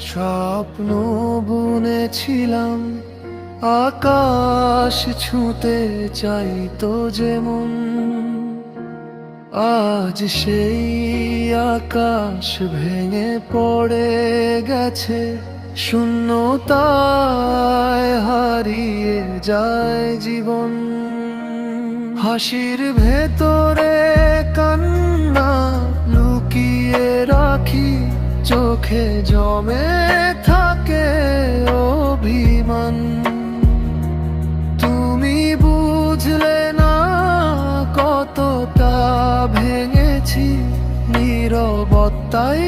স্বপ্ন বুনেছিলাম। আকাশ ছুঁতে চাইতো যেমন। আজ সেই আকাশ ভেঙে পড়ে গেছে। শূন্যতায় হারিয়ে যায় জীবন। হাসির ভেতরে কান্না চোখে জমে থাকে অভিমান। তুমি বুঝলে না কতটা ভেঙেছি নীরবতাই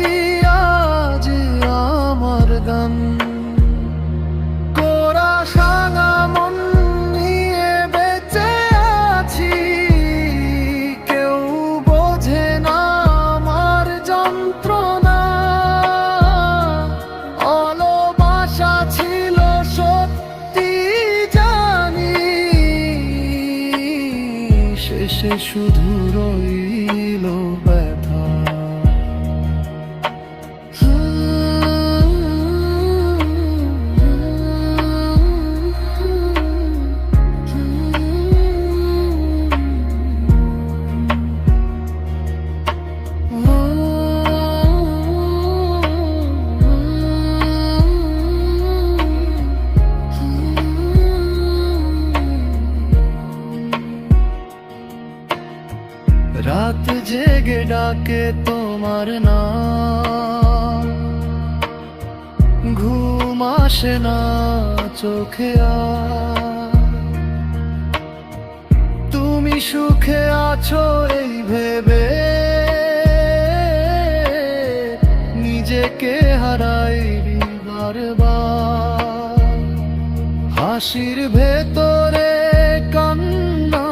শেষে শুধু রইল ব্যথা জেগে ডাকে তোমার নাম ঘুম আসে না চোখে তুমি সুখে আছো এই ভেবে নিজেকে হারাই বারবার হাসির ভেতরে কান্না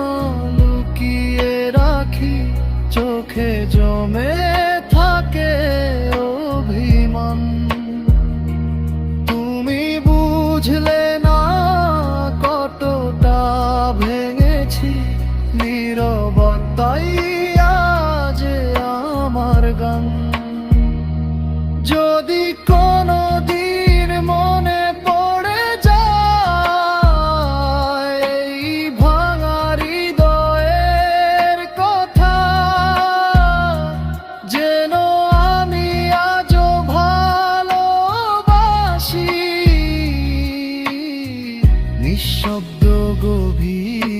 লুকিয়ে রাখি চোখে জমে থাকে অভিমান। তুমি বুঝলে গভীর